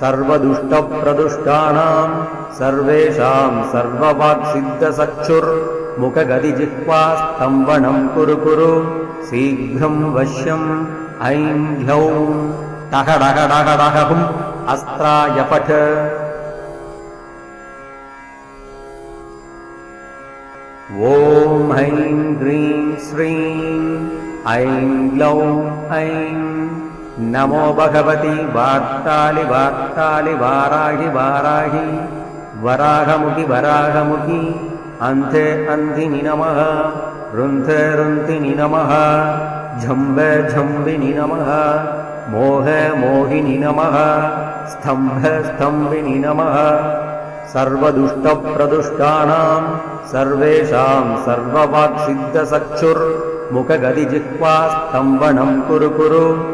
सर्वदुष्टप्रदुष्टानां सर्वेषां सर्ववाक्सिद्धचक्षुर्मुखगदिजिह्वा स्तम्भनं कुरु कुरु शीघ्रं वश्यम् ऐं ह्यौं टहडहडहडहुम् अस्त्रायपठ। ॐ ऐं ह्रीं श्रीं ऐं ग्लौं ऐं नमो भगवति वार्तालि वार्तालि वाराहि वाराहि। वराहमुखि वराहमुखि। अन्ते अन्धिनि नमः। रुन्धे रुन्धिनि नमः। झम्ब झम्बिनि नमः। मोह मोहिनि नमः। स्तम्भ स्तम्भिनि नमः। सर्वदुष्टप्रदुष्टानां सर्वेषां सर्ववाक्सिद्धचक्षुर्मुखगदिजिह्वा स्तम्भनं कुरु कुरु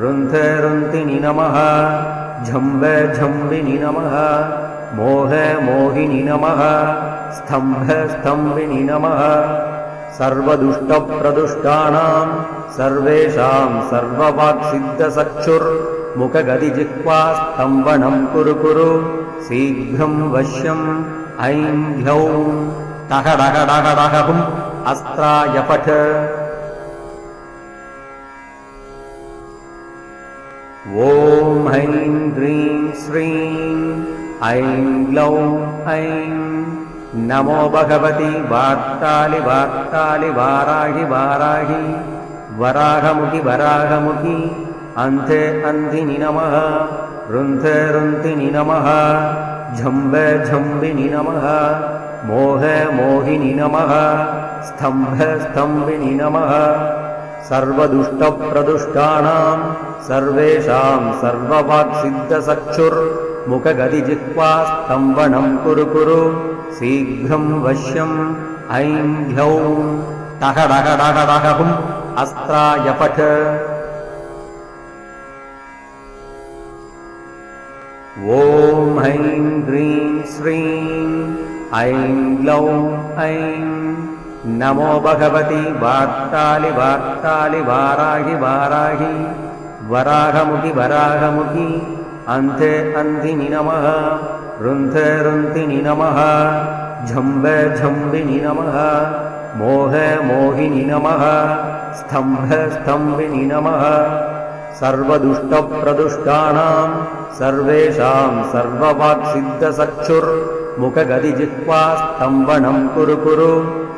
रुन्धे रुन्धिनि नमः। झम्ब झम्बिनि नमः। मोह मोहिनि नमः। स्तम्भ स्तम्भिनि नमः। सर्वदुष्टप्रदुष्टानां सर्वेषां सर्ववाक्सिद्धचक्षुर्मुखगदिजिह्वा स्तम्भनं कुरु कुरु। शीघ्रं वश्यम् ऐं ह्यौं टहडहडहडहुम् अस्त्रायपठ ॐ ऐं ह्रीं श्रीं ऐं ग्लौं ऐं नमो भगवति वार्तालि वार्तालि वाराहि वाराहि वराहमुखि वराहमुखि अन्ते अन्धिनि नमः रुन्धे रुन्धिनि नमः झम्ब झम्बिनि नमः मोह मोहिनि नमः स्तम्भ स्तम्भिनि नमः सर्वदुष्टप्रदुष्टानां सर्वेषां सर्ववाक्सिद्धचक्षुर्मुखगदिजिह्वा स्तम्भनं कुरु कुरु शीघ्रं वश्यम् ऐं ह्यौं। टहडहडहडहुम् अस्त्रायपठ। ॐ ऐं ह्रीं श्रीं ऐं ग्लौं ऐं नमो भगवति वार्तालि वार्तालि वाराहि वाराहि। वराहमुखि वराहमुखि। अन्ते अन्धिनि नमः। रुन्धे रुन्धिनि नमः। झम्ब झम्बिनि नमः। मोह मोहिनि नमः। स्तम्भ स्तम्भिनि नमः। सर्वदुष्टप्रदुष्टानां सर्वेषां सर्ववाक्सिद्धचक्षुर्मुखगदिजिह्वा स्तम्भनं कुरु कुरु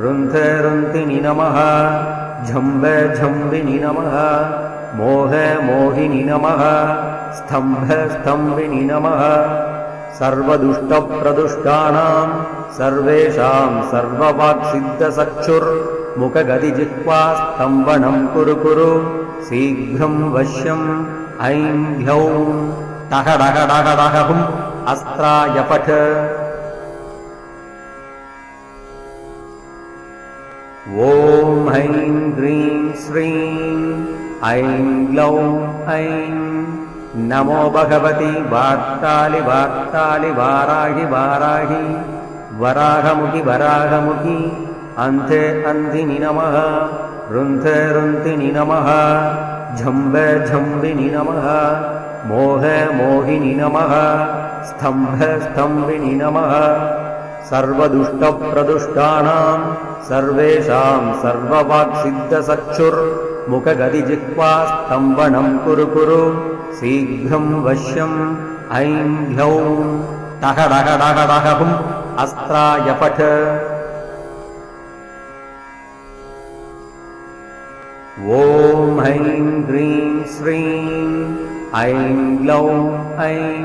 रुन्धे रुन्धिनि नमः। झम्ब झम्बिनि नमः। मोह मोहिनि नमः। स्तम्भ स्तम्भिनि नमः। सर्वदुष्टप्रदुष्टानां सर्वेषां सर्ववाक्सिद्धचक्षुर्मुखगदिजिह्वा स्तम्भनं कुरु कुरु। शीघ्रं वश्यम् ऐं ह्यौं टहडहडहडहुम् अस्त्रायपठ ॐ ऐं ह्रीं श्रीं ऐं ग्लौं ऐं नमो भगवति वार्तालि वार्तालि वाराहि वाराहि वराहमुखि वराहमुखि अन्ते अन्धिनि नमः रुन्धे रुन्तिनि नमः झम्बे झम्बिनि नमः मोहे मोहिनि नमः स्तम्भे स्तम्भिनि नमः सर्वदुष्टप्रदुष्टानाम् सर्वेषाम् सर्ववाक्सिद्धसक्षुर्मुखगदिजिह्वा स्तम्भनम् कुरु कुरु शीघ्रम् वश्यम् ऐं ह्यौम् टह डह डह डहुम् अस्त्राय पठ। ॐ ऐं ह्रीं श्रीं ऐं ग्लौं ऐं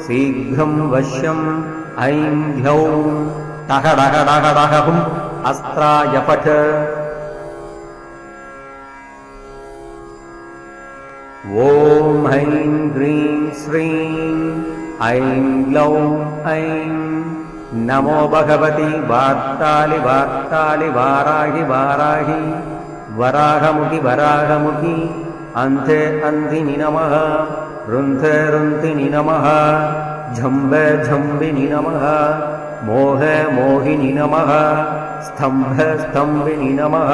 शीघ्रम् वश्यम् ऐं ह्यौम् टह डह डह डहुम् अस्त्राय पठ। ॐ ऐं ह्रीं श्रीं ऐं ग्लौं ऐं नमो भगवति वार्तालि वार्तालि वाराहि वाराहि। वराहमुखि वराहमुखि अन्ते अन्धिनि नमः रुन्धे रुन्तिनि नमः। झम्बे झम्बिनि नमः। मोहे मोहिनि नमः। स्तम्भे स्तम्भिनि नमः।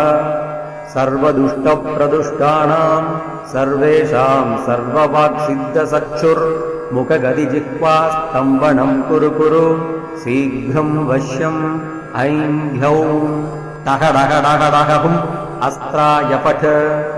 सर्वदुष्टप्रदुष्टानाम् सर्वेषाम् सर्ववाक्सिद्धसक्षुर्मुखगदिजिह्वा स्तम्भनम् कुरु कुरु। शीघ्रम् वश्यम् ऐं ह्यौम् टह डह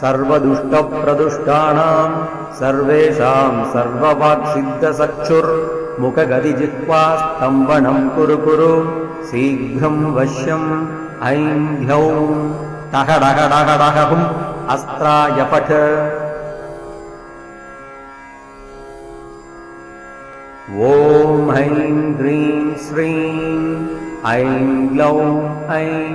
सर्वदुष्टप्रदुष्टानाम् सर्वेषाम् सर्ववाक्सिद्धसक्षुर्मुखगदिजिह्वा स्तम्भनम् कुरु कुरु शीघ्रम् वश्यम् ऐं ह्यौम् टह डह डह डहुम् अस्त्राय पठ ॐ ऐं ह्रीं श्रीं ऐं ग्लौं ऐं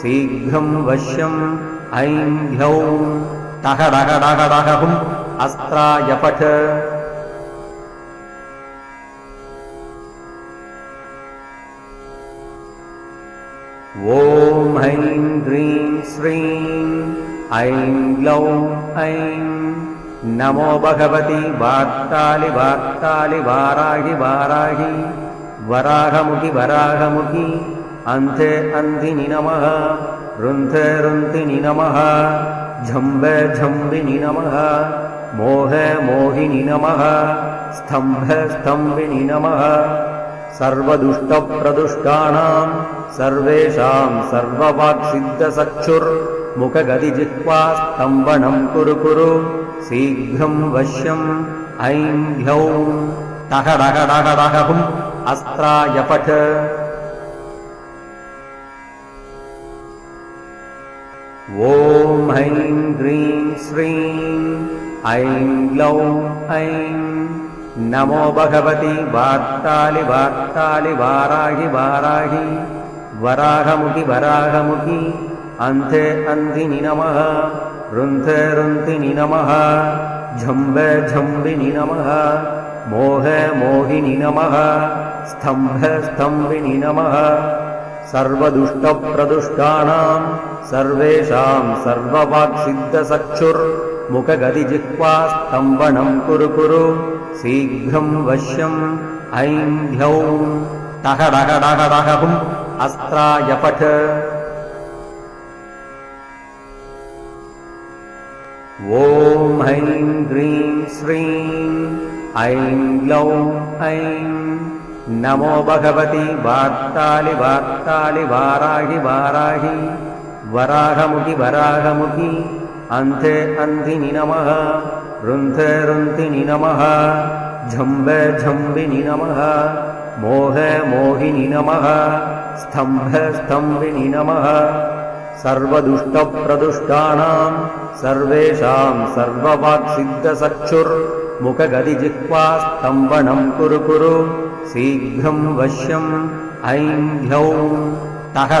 शीघ्रम् वश्यम् ऐं ह्यौम् टह डह डह डहुम् अस्त्राय पठ। ॐ ऐं ह्रीं श्रीं ऐं ग्लौं ऐं नमो भगवति वार्तालि वार्तालि वाराहि वाराहि। वराहमुखि वराहमुखि अन्ते अन्धिनि नमः। रुन्धे रुन्तिनि नमः। झम्बे झम्बिनि नमः। मोहे मोहिनि नमः। स्तम्भे स्तम्भिनि नमः। सर्वदुष्टप्रदुष्टानाम् सर्वेषाम् सर्ववाक्सिद्धसक्षुर्मुखगदिजिह्वा स्तम्भनम् कुरु कुरु। शीघ्रम् वश्यम् ऐं ह्यौम् टह डह ॐ ऐं ह्रीं श्रीं ऐं ग्लौं ऐं नमो भगवति वार्तालि वार्तालि वाराहि वाराहि वराहमुखि वराहमुखि अन्ते अन्धिनि नमः रुन्धे रुन्तिनि नमः झम्बे झम्बिनि नमः मोहे मोहिनि नमः स्तम्भे स्तम्भिनि नमः सर्वदुष्टप्रदुष्टानाम् सर्वेषाम् सर्ववाक्सिद्धचक्षुर्मुखगदिजिह्वास्तम्भनम् कुरु कुरु। शीघ्रम् वश्यम् ऐं ह्यौं टह डह डह डह हुम् अस्त्राय पठ ॐ ऐं ह्रीं श्रीं ऐं ग्लौं ऐं नमो भगवति वार्तालि वार्तालि वाराहि वाराहि वराहमुखि वराहमुखि। अन्धे अन्धिनि नमः। रुन्धे रुन्धिनि नमः। झम्ब झम्बिनि नमः। मोह मोहिनि नमः। स्तम्भ स्तम्भिनि नमः। सर्वदुष्टप्रदुष्टानाम् सर्वेषाम् सर्ववाक्सिद्धचक्षुर्मुखगदिजिह्वास्तम्भनम् कुरु कुरु। शीघ्रम् वश्यम् ऐं ह्यौं टह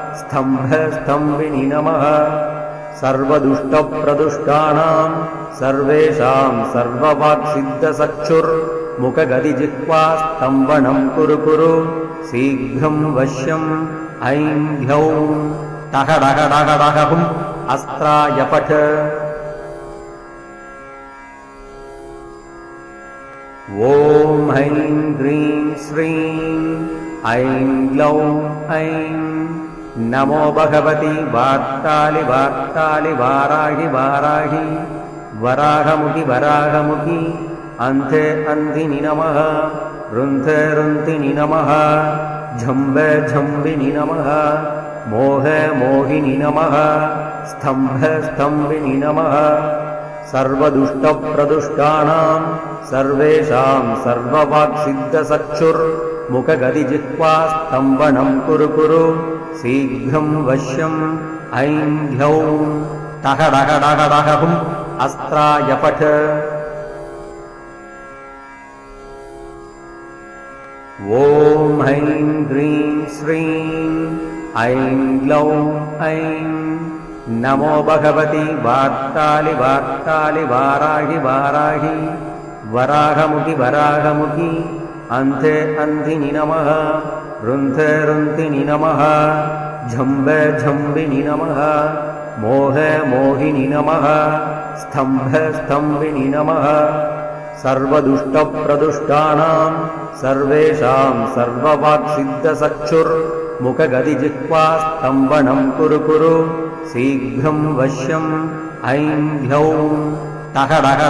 स्तम्भ स्तम्भिनि नमः। सर्वदुष्टप्रदुष्टानाम् सर्वेषाम् सर्ववाक्सिद्धचक्षुर्मुखगदिजिह्वास्तम्भनम् कुरु कुरु। शीघ्रम् वश्यम् ऐं ह्यौं। ऐं ह्रीं श्रीं ऐं ग्लौं ऐं नमो भगवति वार्तालि वार्तालि वाराहि वाराहि। वराहमुखि वराहमुखि। अन्धे अन्धिनि नमः। रुन्धे रुन्धिनि नमः। झम्ब झम्बिनि नमः। मोह मोहिनि नमः। स्तम्भ स्तम्भिनि नमः। सर्वदुष्टप्रदुष्टानाम् सर्वेषाम् सर्ववाक्सिद्धचक्षुर्मुखगदिजिह्वास्तम्भनम् कुरु कुरु शीघ्रम् वश्यम् ऐं ह्यौं टह डह डह डह हुम् अस्त्राय पठ ॐ ऐं ह्रीं श्रीं ऐं ग्लौं ऐं नमो भगवति वार्तालि वार्तालि वाराहि वाराहि। वराहमुखि वराहमुखि अन्धे अन्धिनि नमः। रुन्धे रुन्धिनि नमः। झम्ब झम्बिनि नमः। मोह मोहिनि नमः। स्तम्भ स्तम्भिनि नमः। सर्वदुष्टप्रदुष्टानाम् सर्वेषाम् सर्ववाक्सिद्धचक्षुर्मुखगदिजिह्वास्तम्भनम् कुरु कुरु। शीघ्रम् वश्यम् ऐं ह्यौं टह डह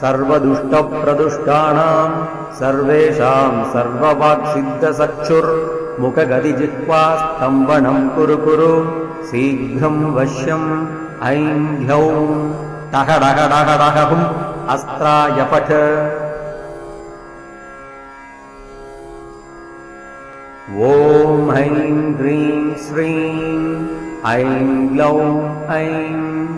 सर्वदुष्टप्रदुष्टानाम् सर्वेषाम् सर्ववाक्सिद्धचक्षुर्मुखगदिजिह्वास्तम्भनम् कुरु कुरु शीघ्रम् वश्यम् ऐं ह्यौं टह डह डह डह हुम् अस्त्राय पठ ॐ ऐं ह्रीं श्रीं ऐं ग्लौं ऐं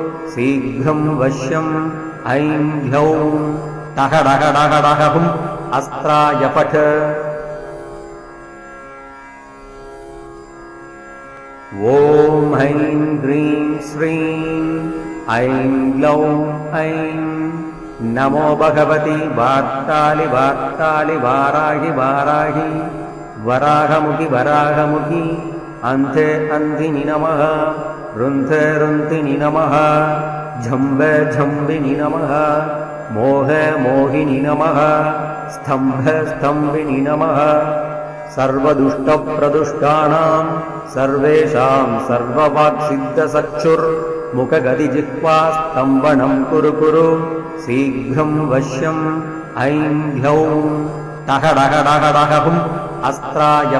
शीघ्रम् वश्यम् ऐं ह्यौं टह डह डह डह हुम् अस्त्राय पठ। ॐ ऐं ह्रीं श्रीं ऐं ग्लौं ऐं नमो भगवति वार्तालि वार्तालि वाराहि वाराहि वराहमुखि वराहमुखि अन्ते अन्धिनि नमः रुन्धे रुन्धिनि नमः। झम्ब झम्बिनि नमः। मोह मोहिनि नमः। स्तम्भ स्तम्भिनि नमः। सर्वदुष्टप्रदुष्टानाम् सर्वेषाम् सर्ववाक्सिद्धसक्षुर्मुखगतिजिह्वास्तम्भनम् कुरु कुरु। शीघ्रम् वश्यम् ऐं ह्यौं टहडहडहडहुम् अस्त्राय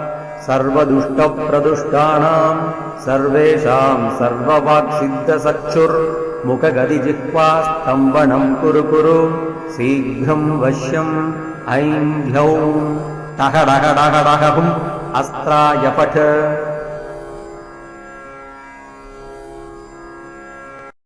सर्वदुष्टप्रदुष्टानाम् सर्वेषाम् सर्ववाक्सिद्धसक्षुर्मुखगतिजिह्वास्तम्भनम् कुरु कुरु। शीघ्रम् वश्यम् ऐं ह्यौं टहडहडहडहुम् अस्त्राय पठ